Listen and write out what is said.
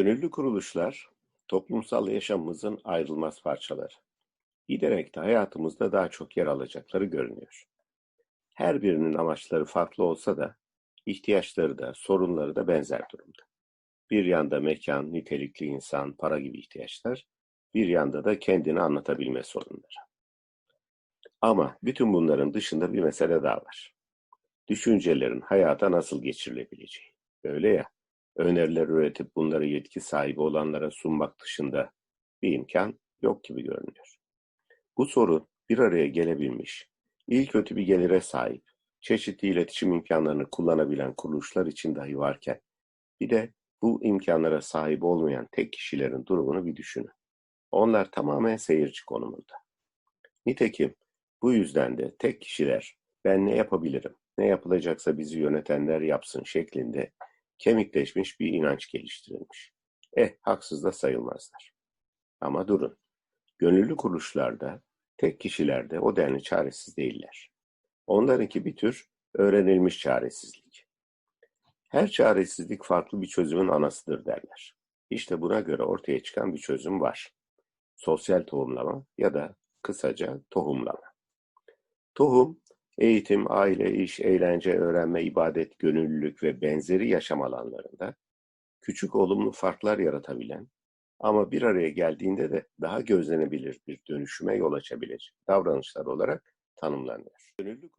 Gönüllü kuruluşlar, toplumsal yaşamımızın ayrılmaz parçaları. Giderek de hayatımızda daha çok yer alacakları görünüyor. Her birinin amaçları farklı olsa da, ihtiyaçları da, sorunları da benzer durumda. Bir yanda mekan, nitelikli insan, para gibi ihtiyaçlar, bir yanda da kendini anlatabilme sorunları. Ama bütün bunların dışında bir mesele daha var. Düşüncelerin hayata nasıl geçirilebileceği. Öyle ya, öneriler üretip bunları yetki sahibi olanlara sunmak dışında bir imkan yok gibi görünüyor. Bu soru bir araya gelebilmiş, iyi kötü bir gelire sahip, çeşitli iletişim imkanlarını kullanabilen kuruluşlar için dahi varken, bir de bu imkanlara sahip olmayan tek kişilerin durumunu bir düşünün. Onlar tamamen seyirci konumunda. Nitekim bu yüzden de tek kişiler ben ne yapabilirim, ne yapılacaksa bizi yönetenler yapsın şeklinde kemikleşmiş bir inanç geliştirilmiş. Eh, haksız da sayılmazlar. Ama durun. Gönüllü kuruluşlarda, tek kişilerde o denli çaresiz değiller. Onlarınki bir tür öğrenilmiş çaresizlik. Her çaresizlik farklı bir çözümün anasıdır derler. İşte buna göre ortaya çıkan bir çözüm var. Sosyal tohumlama ya da kısaca tohumlama. Tohum, eğitim, aile, iş, eğlence, öğrenme, ibadet, gönüllülük ve benzeri yaşam alanlarında küçük olumlu farklar yaratabilen ama bir araya geldiğinde de daha gözlenebilir bir dönüşüme yol açabilecek davranışlar olarak tanımlanıyor. Gönüllü